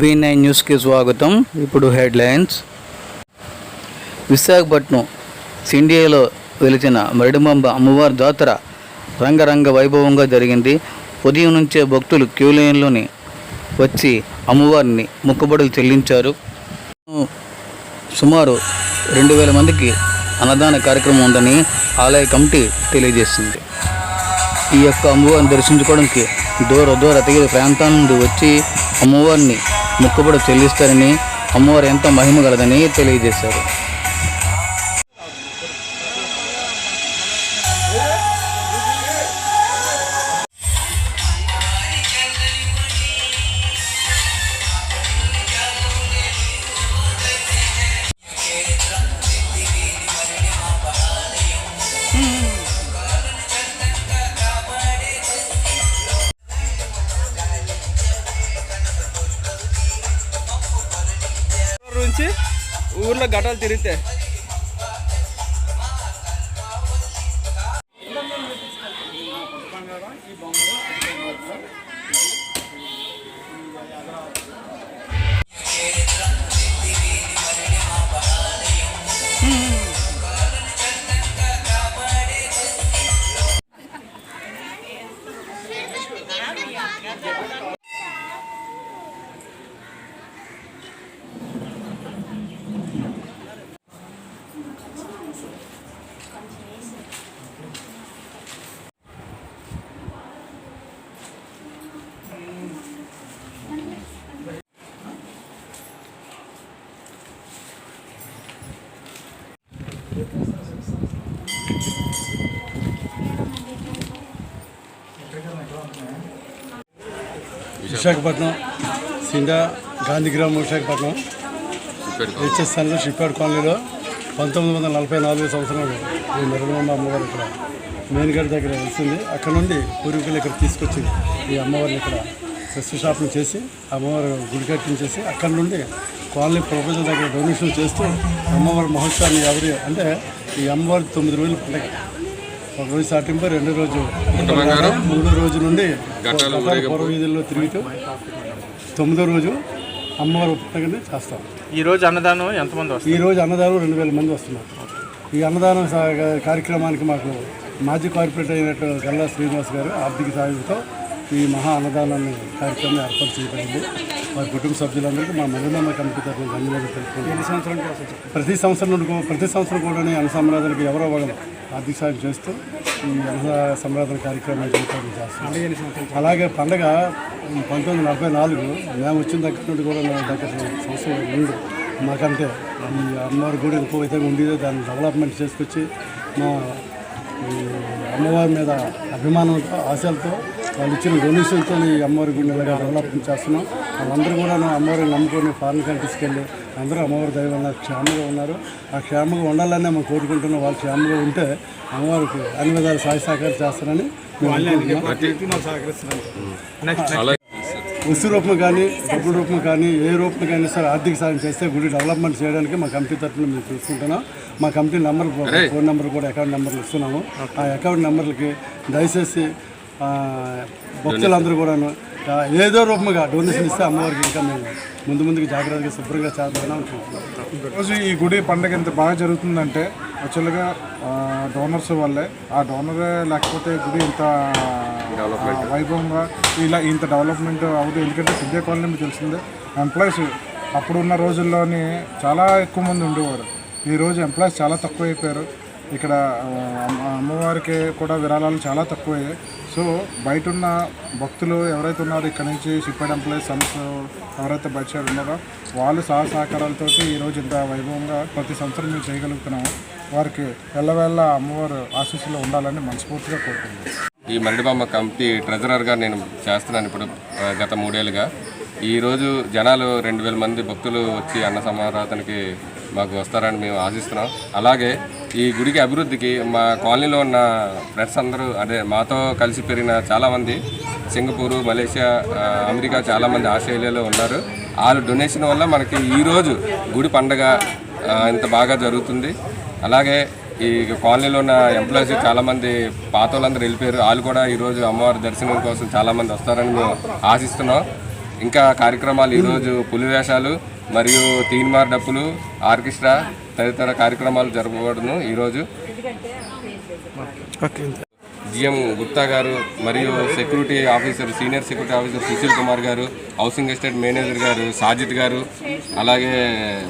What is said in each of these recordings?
V nine న్యూస్కి స్వాగతం. ఇప్పుడు హెడ్లైన్స్. విశాఖపట్నం సిండియాలో వెలిచిన మరిడిమంబ అమ్మవారి జాతర రంగరంగ వైభవంగా జరిగింది. ఉదయం నుంచే భక్తులు క్యూలైన్లోని వచ్చి అమ్మవారిని మొక్కుబడులు చెల్లించారు. సుమారు రెండు వేల మందికి అన్నదాన కార్యక్రమం ఉందని ఆలయ కమిటీ తెలియజేసింది. ఈ యొక్క అమ్మవారిని దర్శించుకోవడానికి దూర దూర తెగిన ప్రాంతాల నుండి వచ్చి అమ్మవారిని మొక్కుబడి చెల్లిస్తారని అమ్మవారు ఎంత మహిమ గలదని తెలియజేశారు. నుంచి ఊర్లో గటాలు తిరిగితే Visakhapatnam Scindia Gandhigramam Visakhapatnam. H S centre shipyard కాలనీలో పంతొమ్మిది వందల నలభై నాలుగు సంవత్సరంలో ఈ నిర్మలమ్మ అమ్మవారు ఇక్కడ మెయిన్ గేట్ దగ్గర వస్తుంది అక్కడ నుండి పూర్వీకులు ఇక్కడ తీసుకొచ్చింది ఈ అమ్మవారిని ఇక్కడ. షాపింగ్ చేసి అమ్మవారు గుడి కట్టించేసి అక్కడ నుండి కాలనీ ప్రొఫెసర్ దగ్గర డొనేషన్ చేస్తూ అమ్మవారి మహోత్సవాన్ని ఎవరి అంటే ఈ అమ్మవారి తొమ్మిది రోజులు పండగ. ఒక రోజు సాటింపు రెండో రోజు మూడో రోజు నుండి పొర వీధుల్లో తిరుగుతూ తొమ్మిదో రోజు అమ్మవారి పండుగని చేస్తాం. ఈ రోజు అన్నదానం ఎంతమంది వస్తారు? ఈ రోజు అన్నదానం రెండు వేల మంది వస్తున్నారు. ఈ అన్నదానం కార్యక్రమానికి మాకు మాజీ కార్పొరేటర్ అయినట్టు గల్లా శ్రీనివాస్ గారు ఆర్థిక సాయంతో ఈ మహా అన్నదానాన్ని కార్యక్రమం ఏర్పాటు చేయబడింది. వారి కుటుంబ సభ్యులందరికీ మా మహిళమ్మ కమిటీ తరఫున ధన్యవాదాలు తెలుపుకుంటున్నాం. ప్రతి సంవత్సరం ప్రతి సంవత్సరం కూడా అన్న సంరాధనకి ఎవరో ఒకరు ఆర్థిక సాయం చేస్తూ ఈ అన్న సంరాధన కార్యక్రమాన్ని చేస్తాం అలాగే పండగ పంతొమ్మిది వందల నలభై నాలుగు మేము వచ్చిన దగ్గర నుండి కూడా దగ్గర సంవత్సరం ముందు మాకంటే ఈ అమ్మవారి గుడి ఇంకో విధంగా ఉండేది. దాన్ని డెవలప్మెంట్ చేసుకొచ్చి మా అమ్మవారి మీద అభిమానంతో ఆశలతో వాళ్ళు ఇచ్చిన డొనేషన్తో ఈ అమ్మవారి గుడిని ఇలాగా డెవలప్మెంట్ చేస్తున్నాం. వాళ్ళందరూ కూడా అమ్మవారిని నమ్ముకొని ఫారెన్ కంట్రీస్కి వెళ్ళి అందరూ అమ్మవారి వల్ల క్షేమంగా ఉన్నారు. ఆ క్షేమంగా ఉండాలనే మేము కోరుకుంటున్నాం వాళ్ళు క్షేమంగా ఉంటే అమ్మవారికి అన్ని విధాలు సహాయ సహకారం చేస్తారని. వస్తు రూపం కానీ డబ్బుల రూపం కానీ ఏ రూపం కానీ సరే ఆర్థిక సాయం చేస్తే గుడి డెవలప్మెంట్ చేయడానికి మా కమిటీ తరఫున మేము చూసుకుంటున్నాం. మా కమిటీ నెంబర్ ఫోన్ నెంబర్ కూడా అకౌంట్ నెంబర్లు ఇస్తున్నాము. ఆ అకౌంట్ నెంబర్లకి దయచేసి భక్తులందరూ కూడాను ఏదో రూపంగా డొనేషన్ ఇస్తే అమ్మవారికి ఇంకా మేము ముందు ముందుకు జాగ్రత్తగా శుభ్రంగా చేద్దామని అనుకుంటున్నాం. రోజు ఈ గుడి పండుగ ఇంత బాగా జరుగుతుందంటే యాక్చువల్గా డోనర్స్ వల్లే ఆ డోనరే లేకపోతే గుడి ఇంత వైభవంగా ఇలా ఇంత డెవలప్మెంట్ అవుతుంది. ఎందుకంటే సిద్ధే కాలనీ మీకు తెలిసిందే ఎంప్లాయీస్ అప్పుడున్న రోజుల్లోని చాలా ఎక్కువ మంది ఉండేవారు. ఈ రోజు ఎంప్లాయీస్ చాలా తక్కువ అయిపోయారు ఇక్కడ అమ్మ- అమ్మవారికి కూడా విరాళాలు చాలా తక్కువయ్యాయి. సో బయట ఉన్న భక్తులు ఎవరైతే ఉన్నారో ఇక్కడ నుంచి షిప్పెడ్ ఎంప్లాయీస్ సంస్థ ఎవరైతే బయట ఉన్నారో వాళ్ళు సహా సహకారాలతో ఈరోజు ఇంత వైభవంగా ప్రతి సంవత్సరం మేము చేయగలుగుతున్నాము. వారికి వెళ్ళవేళ్ళ అమ్మవారు ఆశీస్సులో ఉండాలని మనస్ఫూర్తిగా కోరుకుంటున్నాను. ఈ మరిడిబొమ్మ కమిటీ ట్రెజరర్గా నేను చేస్తున్నాను ఇప్పుడు గత మూడేళ్ళుగా. ఈరోజు జనాలు రెండు వేల మంది భక్తులు వచ్చి అన్న సమారాధనకి మాకు వస్తారని మేము ఆశిస్తున్నాం. అలాగే ఈ గుడికి అభివృద్ధికి మా కాలనీలో ఉన్న ఫ్రెండ్స్ అందరూ అదే మాతో కలిసి పెరిగిన చాలామంది సింగపూరు మలేషియా అమెరికా చాలామంది ఆస్ట్రేలియాలో ఉన్నారు. వాళ్ళు డొనేషన్ వల్ల మనకి ఈరోజు గుడి పండగ ఇంత బాగా జరుగుతుంది. అలాగే ఈ కాలనీలో ఉన్న ఎంప్లాయీస్ చాలామంది పాత వాళ్ళందరూ వెళ్ళిపోయారు. వాళ్ళు కూడా ఈరోజు అమ్మవారి దర్శనం కోసం చాలామంది వస్తారని మేము ఆశిస్తున్నాం. ఇంకా కార్యక్రమాలు ఈరోజు పులివేషాలు మరియు తీన్మార్ డప్పులు ఆర్కెస్ట్రా తదితర కార్యక్రమాలు జరపబడును ఈరోజు. జిఎం గుప్తా గారు మరియు security officer senior security officer Sushil Kumar garu housing estate manager గారు సాజిద్ గారు అలాగే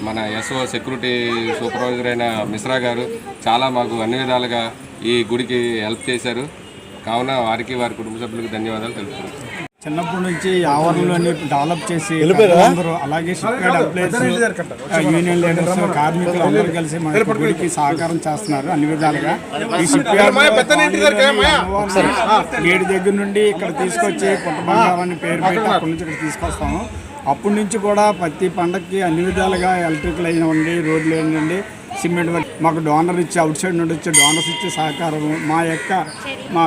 మన ఎస్ఓ సెక్యూరిటీ సూపర్వైజర్ అయిన మిశ్రా గారు చాలా మాకు అన్ని విధాలుగా ఈ గుడికి హెల్ప్ చేశారు. కావున వారికి వారి కుటుంబ సభ్యులకు ధన్యవాదాలు తెలుపుతున్నాను చిన్నప్పటి నుంచి ఆవరణలోని డెవలప్ చేసి అందరూ అలాగే షిప్యార్డ్ ఎంప్లాయీస్ యూనియన్ లీడర్స్ కార్మికులు అందరూ కలిసి మన గుడికి సహకారం చేస్తున్నారు అన్ని విధాలుగా. ఈ షిప్యార్డ్ గేటు దగ్గర నుండి ఇక్కడ తీసుకొచ్చి అని పేరు పెట్టి అక్కడి నుంచి ఇక్కడ తీసుకొస్తాము. అప్పటి నుంచి కూడా ప్రతి పండగకి అన్ని విధాలుగా ఎలక్ట్రికల్ అయినండి రోడ్లు అయినండి సిమెంట్ మాకు డోనర్ ఇచ్చి అవుట్ సైడ్ నుండి వచ్చే డోనర్స్ ఇచ్చే సహకారం మా యొక్క మా